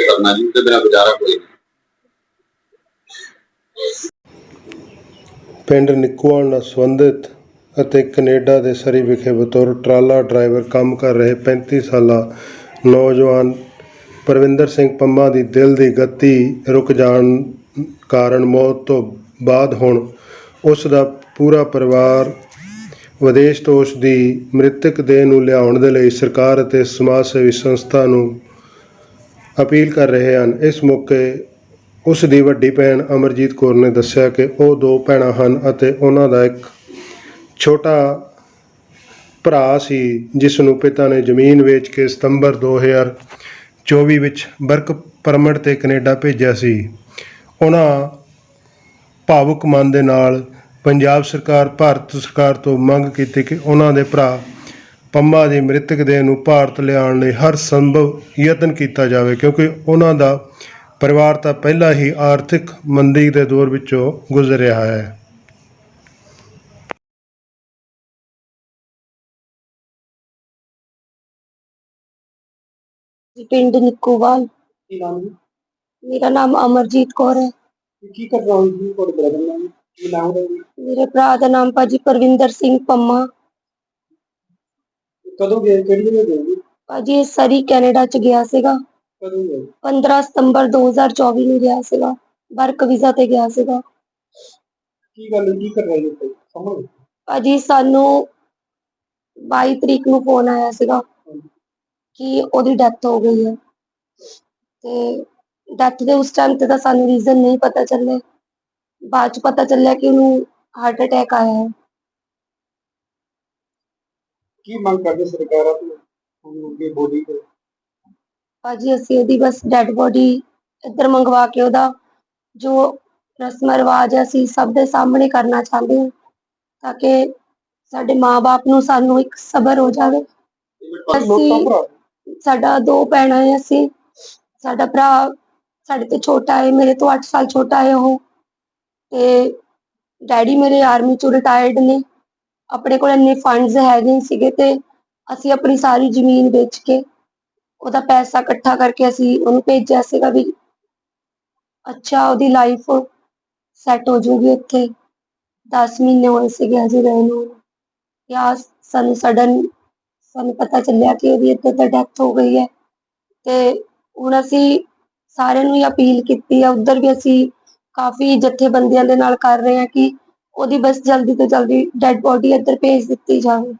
ਕਰਨਾ ਜੀ ਤੇ ਬਿਨਾ ਗੁਜ਼ਾਰਾ ਕੋਈ ਨਹੀਂ ਪਿੰਡ ਨਿੱਕੂਵਾਲ ਨਾਲ ਸੰਬੰਧਿਤ ਅਤੇ ਕੈਨੇਡਾ ਦੇ ਸਰੀ ਵਿਖੇ ਬਤੌਰ ਟਰਾਲਾ ਡਰਾਈਵਰ ਕੰਮ ਕਰ ਰਹੇ 35 ਸਾਲਾ ਨੌਜਵਾਨ ਪਰਵਿੰਦਰ ਸਿੰਘ ਪੰਮਾ ਦੀ ਦਿਲ ਦੀ ਗਤੀ ਰੁਕ ਜਾਣ ਕਾਰਨ ਮੌਤ ਤੋਂ ਬਾਅਦ ਹੁਣ ਉਸ ਦਾ ਪੂਰਾ ਪਰਿਵਾਰ ਵਿਦੇਸ਼ ਤੋਂ ਉਸ ਦੀ ਮ੍ਰਿਤਕ ਦੇਹ ਨੂੰ ਲਿਆਉਣ ਦੇ ਲਈ ਸਰਕਾਰ ਅਤੇ ਸਮਾਜ ਸੇਵੀ ਸੰਸਥਾ ਨੂੰ ਅਪੀਲ ਕਰ ਰਹੇ ਹਨ। ਇਸ ਮੌਕੇ ਉਸ ਦੀ ਵੱਡੀ ਭੈਣ ਅਮਰਜੀਤ ਕੌਰ ਨੇ ਦੱਸਿਆ ਕਿ ਉਹ ਦੋ ਭੈਣਾਂ ਹਨ ਅਤੇ ਉਹਨਾਂ ਦਾ ਇੱਕ ਛੋਟਾ ਭਰਾ ਸੀ, ਜਿਸ ਨੂੰ ਪਿਤਾ ਨੇ ਜ਼ਮੀਨ ਵੇਚ ਕੇ ਸਤੰਬਰ 2024 ਵਿੱਚ ਵਰਕ ਪਰਮਿਟ ਤੇ ਕੈਨੇਡਾ ਭੇਜਿਆ ਸੀ। ਉਹਨਾਂ ਭਾਵੁਕ ਮਨ ਦੇ ਨਾਲ ਪੰਜਾਬ ਸਰਕਾਰ ਭਾਰਤ ਸਰਕਾਰ ਤੋਂ ਮੰਗ ਕੀਤੀ ਕਿ ਉਹਨਾਂ ਦੇ ਭਰਾ ਪੰਮਾ ਦੀ ਮ੍ਰਿਤਕ ਦੇਹ ਨੂੰ ਭਾਰਤ ਲਿਆਉਣ ਲਈ ਹਰ ਸੰਭਵ ਯਤਨ ਕੀਤਾ ਜਾਵੇ ਕਿਉਂਕਿ ਉਹਨਾਂ ਦਾ ਪਰਿਵਾਰ ਤਾਂ ਪਹਿਲਾਂ ਹੀ ਆਰਥਿਕ ਮੰਦੀ ਦੇ ਦੌਰ ਵਿੱਚੋਂ ਗੁਜ਼ਰ ਰਿਹਾ ਹੈ। ਜੀ ਪਿੰਡ ਨਿੱਕੂਵਾਲ। ਮੇਰਾ ਨਾਮ ਅਮਰਜੀਤ ਕੌਰ ਹੈ। ਕੀ ਕਰ ਰਹਾ ਹਾਂ ਜੀ ਤੁਹਾਡੇ ਬ੍ਰਦਰ ਨਾਮ ਕੀ ਨਾਮ ਹੈ ਜੀ? ਮੇਰੇ ਭਰਾ ਦਾ ਨਾਮ ਭਾਜੀ ਪਰਵਿੰਦਰ ਸਿੰਘ ਪੰਮਾ। ਕਦੋਂ ਗਏ? ਕਿਹੜੀ ਜਗ੍ਹਾ ਗਏ ਜੀ? ਭਾਜੀ ਇਹ ਸਰੀ ਕੈਨੇਡਾ ਚ ਗਿਆ ਸੀਗਾ। ਕਦੋਂ ਗਏ? 15 ਸਤੰਬਰ 2024 ਨੂੰ ਗਿਆ ਸੀਗਾ। ਵਰਕ ਵੀਜ਼ਾ ਤੇ ਗਿਆ ਸੀਗਾ। ਕੀ ਗੱਲ ਹੈ? ਕੀ ਕਰ ਰਹੇ ਹੋ ਸਮਝ ਭਾਜੀ ਸਾਨੂੰ 22 ਤਰੀਕ ਨੂੰ ਫੋਨ ਆਇਆ ਸੀਗਾ ਕਿ ਉਹਦੀ ਡੈਥ ਹੋ ਗਈ ਹੈ। ਤੇ ਡੈਥ ਦੇ ਉਸ ਟਾਈਮ ਤੇ ਤਾਂ ਸਾਨੂੰ ਰੀਜ਼ਨ ਨਹੀਂ ਪਤਾ ਚੱਲੇ ਬਾਅਦ ਚ ਪਤਾ ਚੱਲਿਆ ਕਿ ਉਹਨੂੰ ਹਾਰਟ ਅਟੈਕ ਆਇਆ ਹੈ। ਕੀ ਮੰਗ ਕਰਦੇ ਸਰਕਾਰਾਂ ਤੋਂ ਹੁਣ ਅੱਗੇ ਬੋਡੀ ਤੇ। ਭਾਜੀ ਅਸੀਂ ਉਹਦੀ ਬਸ ਡੈੱਡ ਬੋਡੀ ਇੱਧਰ ਮੰਗਵਾ ਕੇ ਉਹਦਾ ਜੋ ਰਸਮ ਰਿਵਾਜ ਹੈ ਅਸੀਂ ਸਭ ਦੇ ਸਾਹਮਣੇ ਕਰਨਾ ਚਾਹੁੰਦੇ ਹਾਂ ਤਾਂ ਕਿ ਸਾਡੇ ਮਾਪੇ ਨੂੰ ਸਾਨੂੰ ਇੱਕ ਸਬਰ ਹੋ ਜਾਵੇ। ਅਸੀਂ ਸਾਡਾ ਦੋ ਭੈਣਾਂ ਹੈ ਅਸੀਂ ਸਾਡਾ ਭਰਾ ਸਾਡੇ ਤੋਂ ਛੋਟਾ ਹੈ, ਮੇਰੇ ਤੋਂ 8 ਸਾਲ ਛੋਟਾ ਹੈ ਉਹ। ਤੇ ਡੈਡੀ ਮੇਰੇ ਆਰਮੀ ਚੋਂ ਰਿਟਾਇਰਡ ਨੇ। ਆਪਣੇ ਕੋਲ ਇੰਨੇ ਫੰਡਸ ਹੈਗੇ ਸੀਗੇ ਤੇ ਅਸੀਂ ਆਪਣੀ ਸਾਰੀ ਜ਼ਮੀਨ ਵੇਚ ਕੇ ਉਹਦਾ ਪੈਸਾ ਇਕੱਠਾ ਕਰਕੇ ਅਸੀਂ ਉਹਨੂੰ ਭੇਜਿਆ ਸੀਗਾ ਵੀ ਅੱਛਾ ਉਹਦੀ ਲਾਈਫ ਸੈੱਟ ਹੋ ਜੂਗੀ ਉੱਥੇ 10 ਮਹੀਨੇ ਹੋਏ ਸੀਗੇ ਹਜੇ ਰਹੇ ਨੂੰ। ਯਾ ਸਾਨੂੰ ਸਡਨ ਸਾਨੂੰ ਪਤਾ ਚੱਲਿਆ ਕਿ ਉਹਦੀ ਇੱਥੇ ਤਾਂ ਡੈਥ ਹੋ ਗਈ ਹੈ। ਤੇ ਹੁਣ ਅਸੀਂ ਸਾਰਿਆਂ ਨੂੰ ਹੀ ਅਪੀਲ ਕੀਤੀ ਹੈ ਉਧਰ ਵੀ ਅਸੀਂ ਕਾਫੀ ਜਥੇਬੰਦੀਆਂ ਦੇ ਨਾਲ ਕਰ ਰਹੇ ਹਾਂ ਕਿ ਉਹਦੀ ਬਸ ਜਲਦੀ ਤੋਂ ਜਲਦੀ ਡੈੱਡ ਬੋਡੀ ਇੱਧਰ ਭੇਜ ਦਿੱਤੀ ਜਾਵੇ।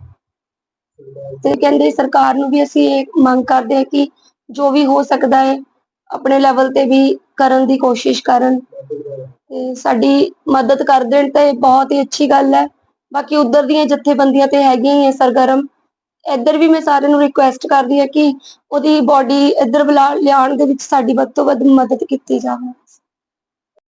ਤੇ ਕਹਿੰਦੇ ਸਰਕਾਰ ਨੂੰ ਵੀ ਅਸੀਂ ਇਹ ਮੰਗ ਕਰਦੇ ਹਾਂ ਕਿ ਜੋ ਵੀ ਹੋ ਸਕਦਾ ਹੈ, ਆਪਣੇ ਲੈਵਲ ਤੇ ਵੀ ਕਰਨ ਦੀ ਕੋਸ਼ਿਸ਼ ਕਰਨ। ਤੇ ਸਾਡੀ ਮਦਦ ਕਰ ਦੇਣ ਤਾਂ ਇਹ ਬਹੁਤ ਹੀ ਅੱਛੀ ਗੱਲ ਹੈ। ਬਾਕੀ ਉਧਰ ਦੀਆਂ ਜਥੇਬੰਦੀਆਂ ਤੇ ਹੈਗੀਆਂ ਹੀ ਹੈ ਸਰਗਰਮ। ਇੱਧਰ ਵੀ ਮੈਂ ਸਾਰਿਆਂ ਨੂੰ ਰਿਕੁਐਸਟ ਕਰਦੀ ਹਾਂ ਕਿ ਉਹਦੀ ਬਾਡੀ ਇੱਧਰ ਬੁਲਾ ਲਿਆਉਣ ਦੇ ਵਿੱਚ ਸਾਡੀ ਵੱਧ ਤੋਂ ਵੱਧ ਮਦਦ ਕੀਤੀ ਜਾਵੇ।